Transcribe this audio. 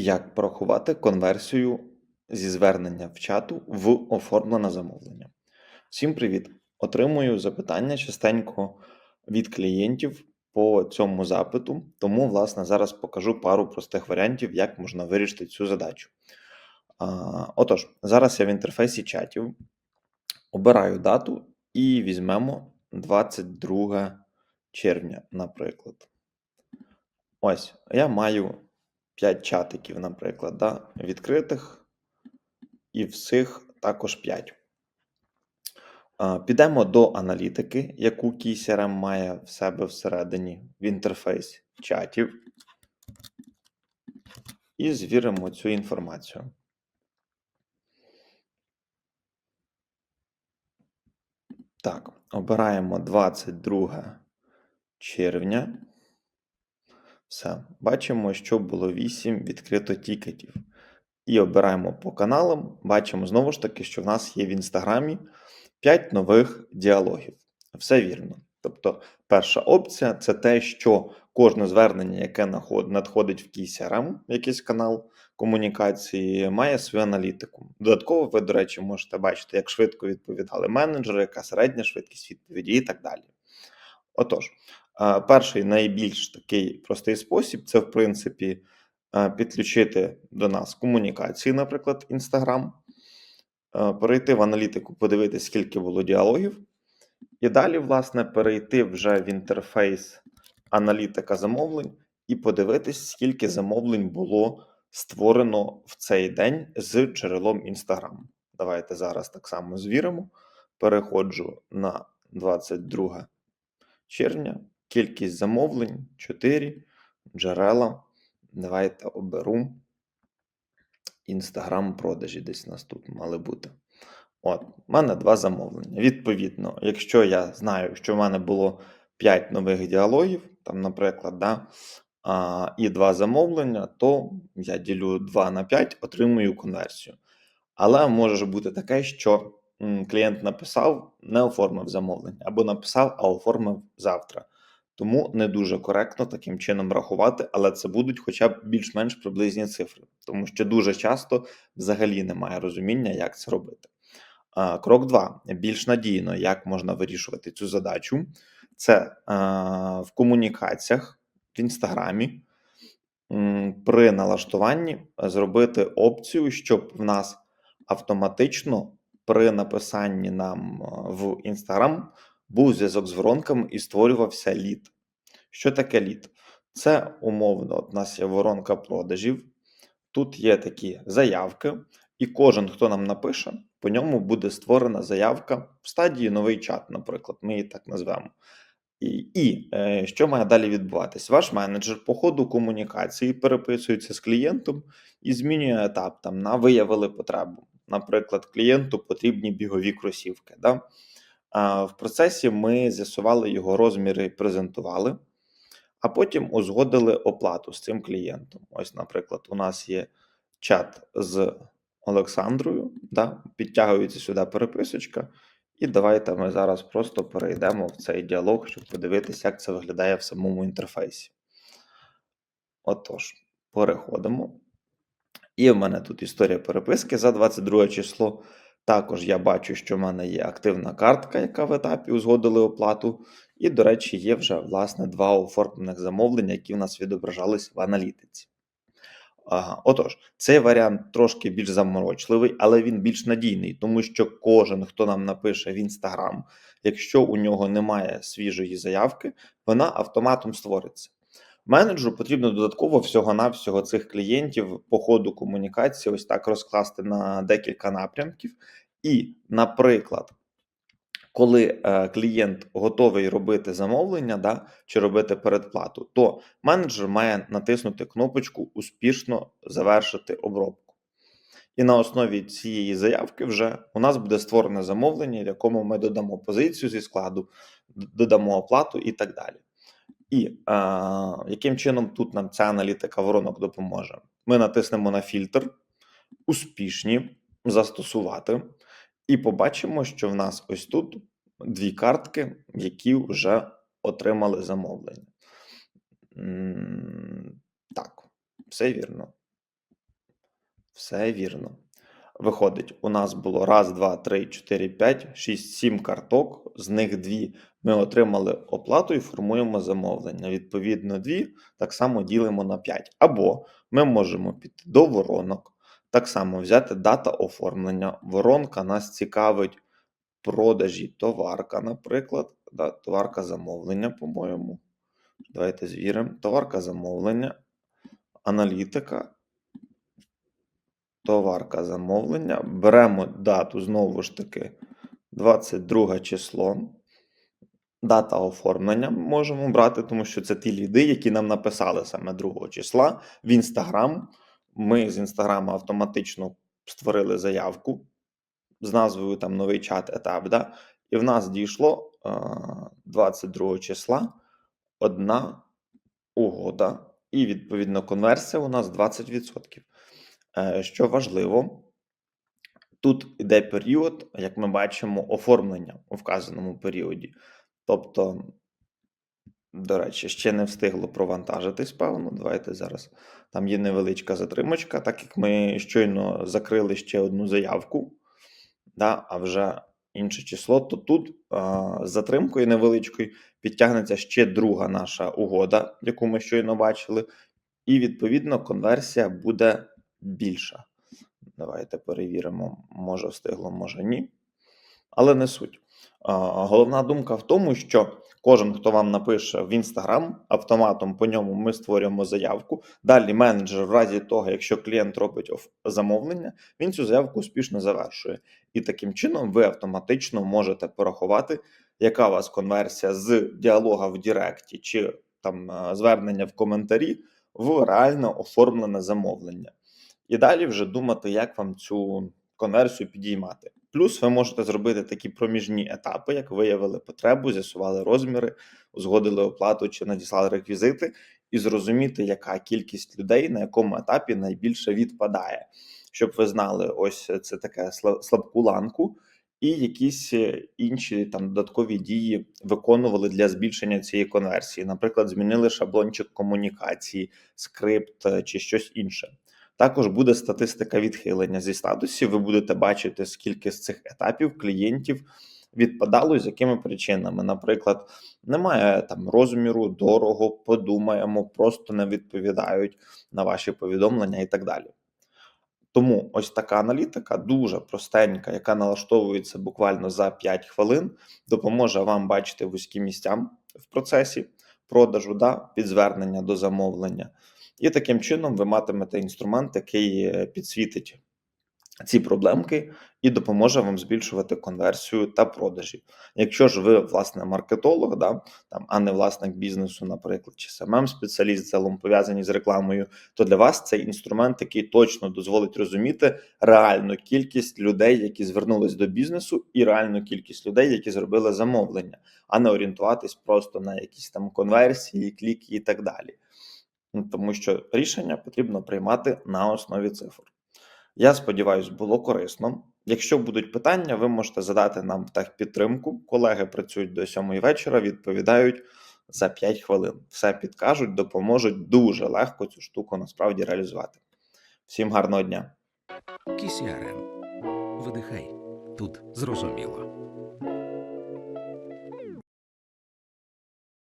Як порахувати конверсію зі звернення в чату в оформлене замовлення? Всім привіт! Отримую запитання частенько від клієнтів по цьому запиту, тому, власне, зараз покажу пару простих варіантів, як можна вирішити цю задачу. Отож, зараз я в інтерфейсі чатів обираю дату і візьмемо 22 червня, наприклад. Ось, я маю 5 чатиків, наприклад, да, відкритих, і всіх також 5. Підемо до аналітики, яку KeyCRM має в себе всередині в інтерфейс чатів. І звіримо цю інформацію. Так, обираємо 22 червня. Все, бачимо, що було 8 відкрито тікетів. І обираємо по каналам. Бачимо знову ж таки, що в нас є в інстаграмі 5 нових діалогів. Все вірно. Тобто, перша опція це те, що кожне звернення, яке надходить в KeyCRM, якийсь канал комунікації, має свою аналітику. Додатково, ви, до речі, можете бачити, як швидко відповідали менеджери, яка середня швидкість відповіді і так далі. Отож, перший найбільш такий простий спосіб це, в принципі, підключити до нас комунікації, наприклад, Instagram, перейти в аналітику, подивитися, скільки було діалогів, і далі, власне, перейти вже в інтерфейс аналітика замовлень і подивитись, скільки замовлень було створено в цей день з джерелом Instagram. Давайте зараз так само звіримо. Переходжу на 22 червня. Кількість замовлень 4 джерела. Давайте оберу Instagram продажі. Десь у нас тут мали бути. От, у мене два замовлення. Відповідно, якщо я знаю, що в мене було 5 нових діалогів, там, наприклад, да, а, і два замовлення, то я ділю 2 на 5, отримую конверсію. Але може бути таке, що клієнт написав, не оформив замовлення, або написав, а оформив завтра. Тому не дуже коректно таким чином рахувати, але це будуть хоча б більш-менш приблизні цифри, тому що дуже часто взагалі немає розуміння, як це робити. Крок 2. більш надійно, як можна вирішувати цю задачу, це в комунікаціях в інстаграмі при налаштуванні зробити опцію, щоб в нас автоматично при написанні нам в інстаграм був зв'язок з воронками і створювався лід. Що таке лід? Це умовно, от у нас є воронка продажів, тут є такі заявки, і кожен, хто нам напише, по ньому буде створена заявка в стадії новий чат, наприклад, ми її так назвемо. І і е, що має далі відбуватись? Ваш менеджер по ходу комунікації переписується з клієнтом і змінює етап там на виявили потребу. Наприклад, клієнту потрібні бігові кросівки. Да? В процесі ми з'ясували його розміри і презентували, а потім узгодили оплату з цим клієнтом. Ось, наприклад, у нас є чат з Олександрою, да? підтягується сюди переписочка. І давайте ми зараз просто перейдемо в цей діалог, щоб подивитися, як це виглядає в самому інтерфейсі. Отож, переходимо. І в мене тут історія переписки за 22 число. Також я бачу, що в мене є активна картка, яка в етапі узгодили оплату. І, до речі, є вже власне два оформлених замовлення, які в нас відображались в аналітиці. Отож, цей варіант трошки більш заморочливий, але він більш надійний, тому що кожен, хто нам напише в Інстаграм, якщо у нього немає свіжої заявки, вона автоматом створиться. Менеджеру потрібно додатково всього-навсього цих клієнтів по ходу комунікації ось так розкласти на декілька напрямків. І, наприклад, коли е, клієнт готовий робити замовлення да, чи робити передплату, то менеджер має натиснути кнопочку Успішно завершити обробку. І на основі цієї заявки вже у нас буде створене замовлення, в якому ми додамо позицію зі складу, додамо оплату і так далі. І е, яким чином тут нам ця аналітика воронок допоможе? Ми натиснемо на фільтр, успішні застосувати, і побачимо, що в нас ось тут дві картки, які вже отримали замовлення. Так, все вірно. Все вірно. Виходить, у нас було раз, два, три, чотири, п'ять, шість, сім карток. З них дві ми отримали оплату і формуємо замовлення. Відповідно, дві так само ділимо на 5. Або ми можемо піти до воронок, так само взяти дата оформлення. Воронка нас цікавить продажі товарка, наприклад. Да, товарка замовлення, по-моєму. Давайте звіримо. Товарка замовлення, аналітика, товарка замовлення. Беремо дату знову ж таки 22 число. Дата оформлення можемо брати, тому що це ті ліди, які нам написали саме 2 числа в Інстаграм. Ми з Інстаграма автоматично створили заявку з назвою там новий чат етап. Да? І в нас дійшло е, 22 числа одна угода, і відповідно конверсія у нас 20%. Е, Що важливо, тут іде період, як ми бачимо, оформлення у вказаному періоді. Тобто, до речі, ще не встигло провантажитись, певно. Давайте зараз. Там є невеличка затримочка, так як ми щойно закрили ще одну заявку, да, а вже інше число, то тут а, з затримкою невеличкою підтягнеться ще друга наша угода, яку ми щойно бачили, і відповідно конверсія буде більша. Давайте перевіримо, може встигло, може ні. Але не суть. Головна думка в тому, що кожен, хто вам напише в Instagram, автоматом по ньому ми створюємо заявку. Далі менеджер, в разі того, якщо клієнт робить замовлення, він цю заявку успішно завершує. І таким чином ви автоматично можете порахувати, яка у вас конверсія з діалога в Діректі чи там е, звернення в коментарі в реально оформлене замовлення. І далі вже думати, як вам цю конверсію підіймати. Плюс ви можете зробити такі проміжні етапи, як виявили потребу, з'ясували розміри, узгодили оплату чи надіслали реквізити, і зрозуміти, яка кількість людей на якому етапі найбільше відпадає, щоб ви знали, ось це таке слабку ланку, і якісь е, інші там додаткові дії виконували для збільшення цієї конверсії. Наприклад, змінили шаблончик комунікації, скрипт е, чи щось інше. Також буде статистика відхилення зі статусів. Ви будете бачити, скільки з цих етапів клієнтів відпадало з якими причинами. Наприклад, немає там розміру, дорого, подумаємо, просто не відповідають на ваші повідомлення і так далі. Тому ось така аналітика дуже простенька, яка налаштовується буквально за 5 хвилин, допоможе вам бачити вузькі місця в процесі продажу, да, під звернення до замовлення. І таким чином ви матимете інструмент, який е, підсвітить ці проблемки і допоможе вам збільшувати конверсію та продажі. Якщо ж ви власне маркетолог, да, там, а не власник бізнесу, наприклад, чи самим спеціаліст з пов'язані з рекламою, то для вас цей інструмент, який точно дозволить розуміти реальну кількість людей, які звернулись до бізнесу, і реальну кількість людей, які зробили замовлення, а не орієнтуватись просто на якісь там конверсії, кліки і так далі. Ну, Тому що рішення потрібно приймати на основі цифр. Я сподіваюся, було корисно. Якщо будуть питання, ви можете задати нам в техпідтримку. Колеги працюють до 7 вечора, відповідають за 5 хвилин. Все підкажуть, допоможуть дуже легко цю штуку насправді реалізувати. Всім гарного дня! Кісіарен. Видихай. Тут зрозуміло.